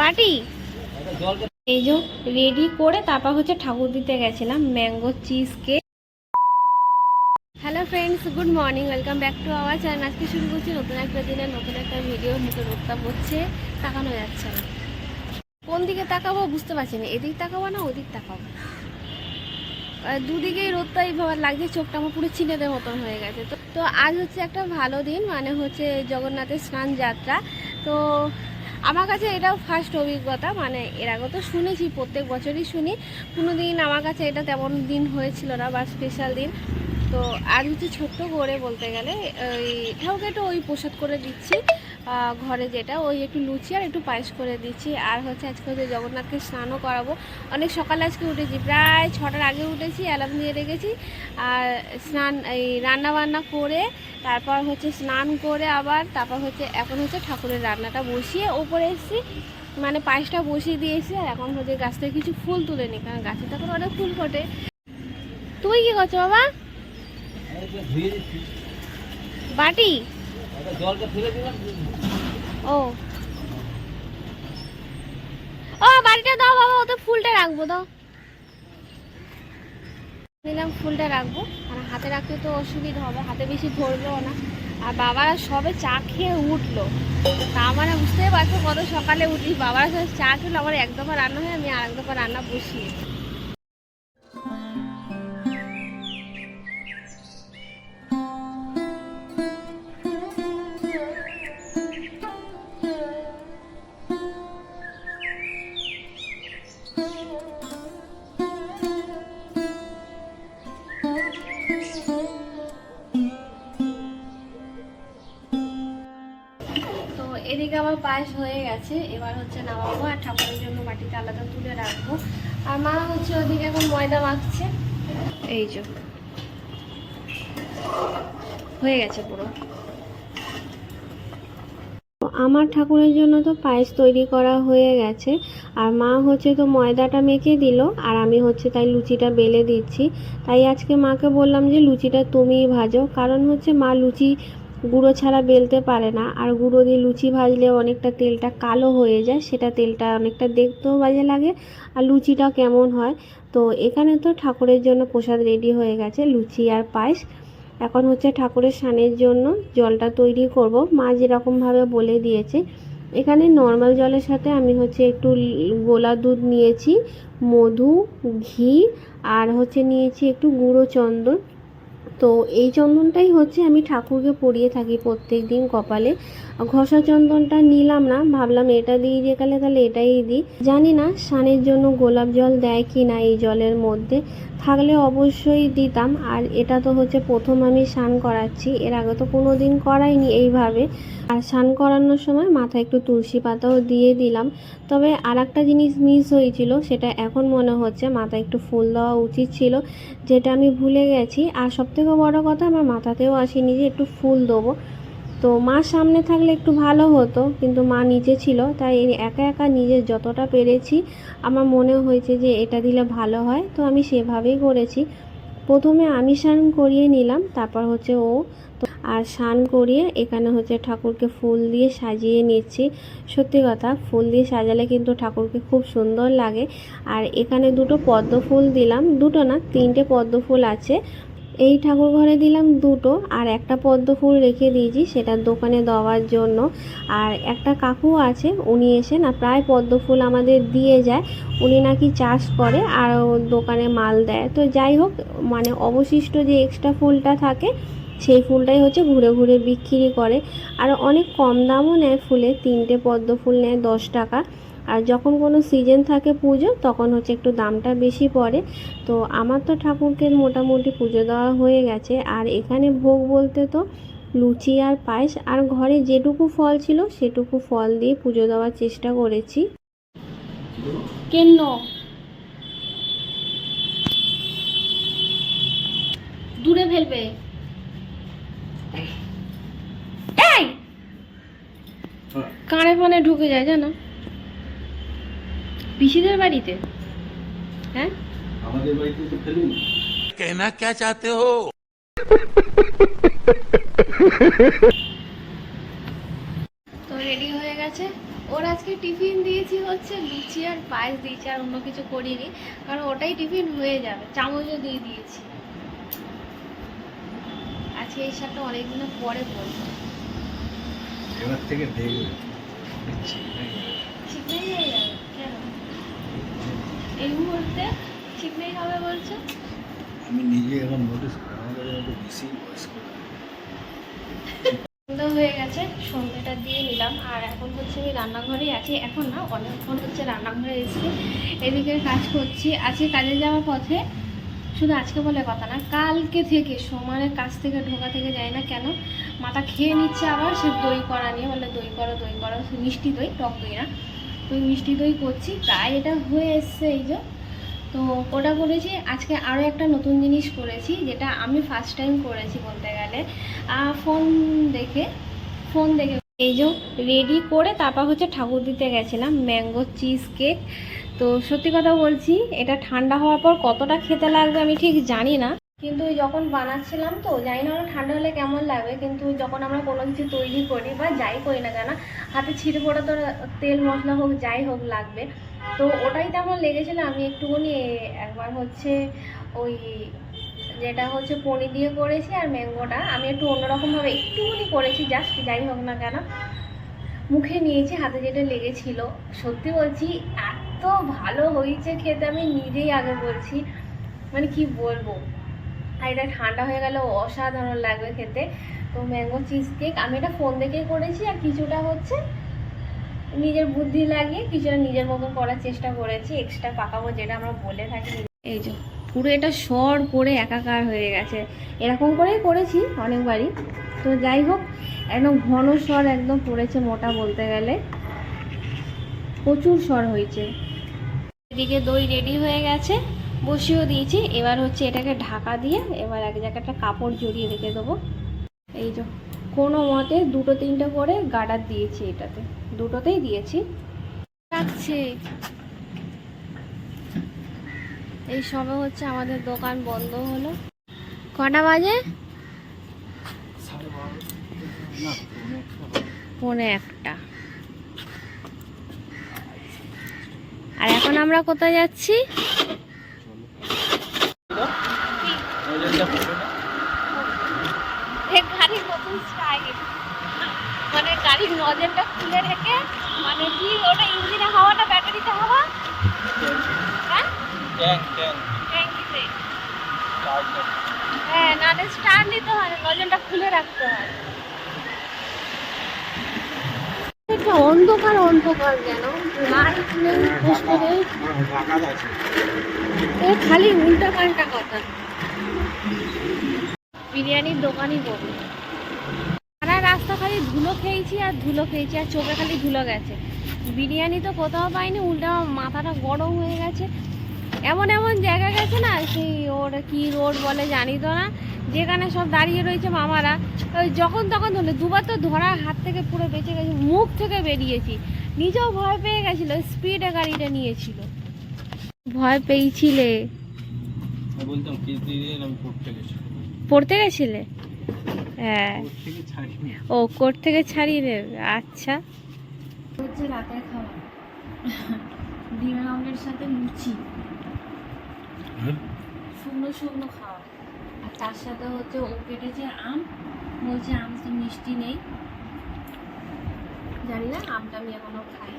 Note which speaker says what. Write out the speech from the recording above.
Speaker 1: বাটি? এই যে রেডি করে তারপর হচ্ছে ঠাকুর দিতে গেছিলাম mango cheesecake hello friends good morning welcome back to our channel আজকে শুরু করছি নতুন একটা দিনে, নতুন একটা ভিডিও মুখে রোদটা পড়ছে তাকানো যাচ্ছে না। কোন দিকে তাকাবো বুঝতে পারছি না, এদিক তাকাবো না ওদিক তাকাবো দুদিকেই রোদটা এইভাবে লাগছে চোখটা আমার পুরো চিনেদের মতন হয়ে গেছে। তো তো আজ হচ্ছে একটা ভালো দিন মানে হচ্ছে জগন্নাথের স্নান যাত্রা। তো আমার কাছে এটাও ফার্স্ট অভিজ্ঞতা মানে এর আগে তো শুনেছি, প্রত্যেক বছরই শুনি। কোনো দিন আমার কাছে এটা তেমন দিন হয়েছিল না, বা স্পেশাল দিন। তো আজ হচ্ছে ছোট্ট করে বলতে গেলে, ওই ঠাকুরকে একটু ওই প্রসাদ করে দিচ্ছি ঘরে যেটা, ওই একটু লুচি আর একটু পায়েস করে দিচ্ছি। আর হচ্ছে আজকে হচ্ছে জগন্নাথকে স্নানও করাবো। অনেক সকালে আজকে উঠেছি, প্রায় ছটার আগে উঠেছি অ্যালার্ম দিয়ে রেখেছি। আর স্নান, এই রান্না বান্না করে, তারপর হচ্ছে স্নান করে আবার, তারপর হচ্ছে এখন হচ্ছে ঠাকুরের রান্নাটা বসিয়ে ওপরে এসেছি। মানে পায়েসটা বসিয়ে দিয়েছি, আর এখন হচ্ছে গাছ থেকে কিছু ফুল তুলে নি কারণ গাছে তখন অনেক ফুল ফোটে। তুই কি করছ বাবা? বাটি? ও। ও বাড়িটা দাও বাবা, ওতে ফুলটা রাখব, দাও। নিলাম, ফুলটা রাখব। আর হাতে রাখতে তো অসুবিধা হবে, হাতে বেশি ধরবেও না। আর বাবারা সবে চা খেয়ে উঠল। তা মানে বুঝতেই পারছ কত সকালে উঠি বাবারা সব চা খেলো, আমার এক দফা রান্না হয় আমি আর এক দফা রান্না বসিয়ে তো এদিকে আমার পায়েস হয়ে গেছে। এবার হচ্ছে নামাবো আর ঠাকুরের জন্য মাটিতে আলাদা তুলে রাখব। আর মা হচ্ছে ওদিকে এখন ময়দা মাখছে। এই যে। হয়ে গেছে পুরো। আমার ঠাকুরের জন্য তো পায়েস তৈরি করা হয়ে গেছে। আর মা হচ্ছে তো ময়দাটা মেখে দিল, আর আমি হচ্ছে তাই লুচিটা বেলে দিচ্ছি। তাই আজকে মাকে বললাম যে, লুচিটা তুমিই ভাজো। কারণ হচ্ছে মা লুচি গুঁড়ো ছাড়া বেলতে পারে না। আর গুঁড়ো দিয়ে লুচি ভাজলে অনেকটা তেলটা কালো হয়ে যায়, সেটা তেলটা অনেকটা দেখতেও বাজে লাগে, আর লুচিটা কেমন হয়। তো এখানে তো ঠাকুরের জন্য প্রসাদ রেডি হয়ে গেছে, লুচি আর পায়েস। এখন হচ্ছে ঠাকুরের স্নানের জন্য জলটা তৈরি করব। মা যেরকমভাবে বলে দিয়েছে, এখানে নর্মাল জলের সাথে আমি হচ্ছে একটু গোলা দুধ নিয়েছি, মধু, ঘি, আর হচ্ছে নিয়েছি একটু গুঁড়ো চন্দন। তো এই চন্দনটাই হচ্ছে আমি ঠাকুরকে পরিয়ে থাকি প্রত্যেক দিন কপালে। ঘষা চন্দনটা নিলাম না, ভাবলাম এটা দিই যে কালে তাহলে এটাই দিই। জানি না স্নানের জন্য গোলাপ জল দেয় কি না এই জলের মধ্যে, থাকলে অবশ্যই দিতাম। আর এটা তো হচ্ছে প্রথম আমি স্নান করাচ্ছি, এর আগে তো কোনো দিন করাইনি এইভাবে। আর স্নান করানোর সময় মাথায় একটু তুলসী পাতাও দিয়ে দিলাম। তবে আর একটা জিনিস মিস হয়েছিল, সেটা এখন মনে হচ্ছে মাথায় একটু ফুল দেওয়া উচিত ছিল, যেটা আমি ভুলে গেছি। আর সবথেকে বড় কথা, আমার মাথাতেও আসেনি যে একটু ফুল দেবো। তো মা সামনে থাকলে একটু ভালো হতো, কিন্তু মা নিচে ছিল, তাই একা একা নিজে যতটা পেরেছি, আমার মনে হয়েছে যে এটা দিলে ভালো হয়। তো আমি সেভাবেই করেছি। প্রথমে আমি স্নান করিয়ে নিলাম, তারপর হচ্ছে ও আর স্নান করিয়ে এখানে হচ্ছে ঠাকুরকে ফুল দিয়ে সাজিয়ে নিচ্ছি। সত্যি কথা, ফুল দিয়ে সাজালে কিন্তু ঠাকুরকে খুব সুন্দর লাগে। আর এখানে দুটো পদ্ম ফুল দিলাম, দুটো না, তিনটে পদ্ম ফুল আছে। এই ঠাকুর ঘরে দিলাম দুটো আর একটা পদ্ম ফুল রেখে দিয়েছি, সেটা দোকানে দেওয়ার জন্য। আর একটা কাকু আছে, উনি এসে না প্রায় পদ্ম ফুল আমাদের দিয়ে যায়, উনি নাকি চাষ করে আর দোকানে মাল দেয়। তো যাই হোক মানে অবশিষ্ট যে এক্সট্রা ফুলটা থাকে, সেই ফুলটাই হচ্ছে ঘুরে ঘুরে বিক্রি করে। আর অনেক কম দামও নেয় ফুলে, তিনটে পদ্ম ফুল নেয় দশ টাকা। আর যখন কোনো সিজন থাকে পুজো তখন হচ্ছে একটু দামটা বেশি পড়ে। তো আমার তো ঠাকুরকে মোটামুটি পুজো দেওয়া হয়ে গেছে। আর এখানে ভোগ বলতে তো লুচি আর পায়েস। আর ঘরে যেটুকু ফল ছিল সেটুকু ফল দিয়ে পুজো দেওয়ার চেষ্টা করেছি। কেন? দূরে ফেলবে। এই! কানে ফানে ঢুকে যায় জানো? পিসিদের বাড়িতে? হ্যাঁ?
Speaker 2: আমাদের বাড়িতে তো
Speaker 3: কেনা কে চাতে হো
Speaker 1: তো রেডি হয়ে গেছে। ওর আজকে টিফিন দিয়েছি হচ্ছে লুচি আর পায়েস দিয়েছি আর অন্য কিছু করিনি। কারণ ওটাই টিফিন হয়ে যাবে। চামচও দিয়ে দিয়েছি। আজকে এই শার্টটা অনেকদিন পরে পরব
Speaker 2: এবার থেকে দেখবে।
Speaker 1: ঠিক হয়ে যাবে এই মুহূর্তে চিকনাই হবে বলছো?
Speaker 2: আমি নিজে এখন নোটিস আমাদের একটু বেশি বয়স্ক।
Speaker 1: সন্ধ্যা হয়ে গেছে সন্ধ্যেটা দিয়ে নিলাম। আর এখন হচ্ছে আমি রান্নাঘরেই আছি। এখন না অনেকক্ষণ হচ্ছে রান্নাঘরে এসে এদিকে কাজ করছি। আজকে কাজে যাওয়ার পথে শুধু আজকে বলে কথা না কালকে থেকে সমানের কাছ থেকে ঢোকা থেকে যায় না কেন মাথা খেয়ে নিচ্ছে আবার সে দই করা নিয়ে বলে দই করো দই করো মিষ্টি দই টক দই না। ওই মিষ্টি দই করছি প্রায় এটা হয়ে এসছে এই যে। তো ওটা করেছি, আজকে আরও একটা নতুন জিনিস করেছি, যেটা আমি ফার্স্ট টাইম করেছি বলতে গেলে। ফোন দেখে ফোন দেখে। এই যে রেডি করে তারপর হচ্ছে ঠাকুর দিতে গেছিলাম ম্যাঙ্গো চিজ কেক তো সত্যি কথা বলছি, এটা ঠান্ডা হওয়ার পর কতটা খেতে লাগবে আমি ঠিক জানি না। কিন্তু যখন বানাচ্ছিলাম তো, জানি না ঠান্ডা হলে কেমন লাগবে কিন্তু যখন আমরা কোনো কিছু তৈরি করি বা যাই করি না কেন, হাতে ছিঁড়ে পড়া তো তেল, মশলা হোক, যাই হোক লাগবে। তো ওটাই তেমন লেগেছিল, আমি একটুখানি একবার হচ্ছে ওই যেটা হচ্ছে পনির দিয়ে করেছি আর ম্যাঙ্গোটা, আমি একটু অন্যরকমভাবে একটুখানি করেছি, জাস্ট যাই হোক না কেন। মুখে নিয়েছি, হাতে যেটা লেগেছিল। সত্যি বলছি, এত ভালো হয়েছে খেতে, আমি নিজেই আগে বলছি। মানে কি বলব? আর এটা ঠান্ডা হয়ে গেলে, অসাধারণ লাগবে খেতে। তো ম্যাঙ্গো চিজ কেক আমি এটা ফোন দেখে করেছি আর কিছুটা হচ্ছে নিজের বুদ্ধি লাগিয়ে, কিছুটা নিজের মতন করার চেষ্টা করেছি এক্সট্রা পাকাবো যেটা আমরা বলে থাকি। এই যে, পুরো এটা সর করে একাকার হয়ে গেছে। এরকম করেই করেছি অনেকবারই। তো যাই হোক, একদম ঘন স্বর একদম পড়েছে মোটা বলতে গেলে। প্রচুর স্বর হয়েছে। এদিকে দই রেডি হয়ে গেছে। বসিয়েও দিয়েছি। এবার হচ্ছে এটাকে ঢাকা দিয়ে এবার এক জায়গায় একটা কাপড় জড়িয়ে রেখে দেবো। এই যে, কোনো মতে দুটো তিনটে করে গার্ডার দিয়েছি এটাতে। দুটোতেই দিয়েছি। রাখছি এই সবে হচ্ছে আমাদের দোকান বন্ধ হলো। কটা বাজে? পৌনে একটা। আর এখন আমরা কোথায় যাচ্ছি? খুলে রেখে মানে কি ওটা ইঞ্জিনে হাওয়াটা ব্যাটারিতে হাওয়া? হ্যাঁ? ট্যাঙ্কিতে। হ্যাঁ নাহলে স্টার নিতে হয় না, নজলটা খুলে রাখতে হয়। একটা অন্ধকার অন্ধকার যেন লাইট নেই পোস্টে নেই। এ খালি উল্টা পাল্টা কথা। বিরিয়ানির দোকানই বলি সারা রাস্তা খালি ধুলো খেয়েছি আর ধুলো খেয়েছি আর চোখে খালি ধুলো গেছে। বিরিয়ানি তো কোথাও পাইনি উল্টা মাথাটা গরম হয়ে গেছে। এমন এমন জায়গা গেছে না সেই ওর কি রোড বলে জানি তো না যেখানে সব দাঁড়িয়ে রয়েছে মামারা। ওই যখন তখন ধরলে দুবার তো ধরার হাত থেকে পুরো বেঁচে গেছে মুখ থেকে বেরিয়েছি। নিজেও ভয় পেয়ে গেছিল স্পিডে গাড়িটা নিয়েছিল। ভয় পেয়েছিলে?
Speaker 2: পড়তে
Speaker 1: গেছিলে? হ্যাঁ। ও কোর্ট থেকে ছাড়িয়ে দেবে আচ্ছা। হচ্ছে রাতের খাবার। ডিমের অমলের সাথে লুচি। শুকনো শুকনো খাওয়া। আর তার সাথে হচ্ছে ও কেটেছে আম বলছে আম তো মিষ্টি নেই। জানি না আমটা আমি এখনও খাই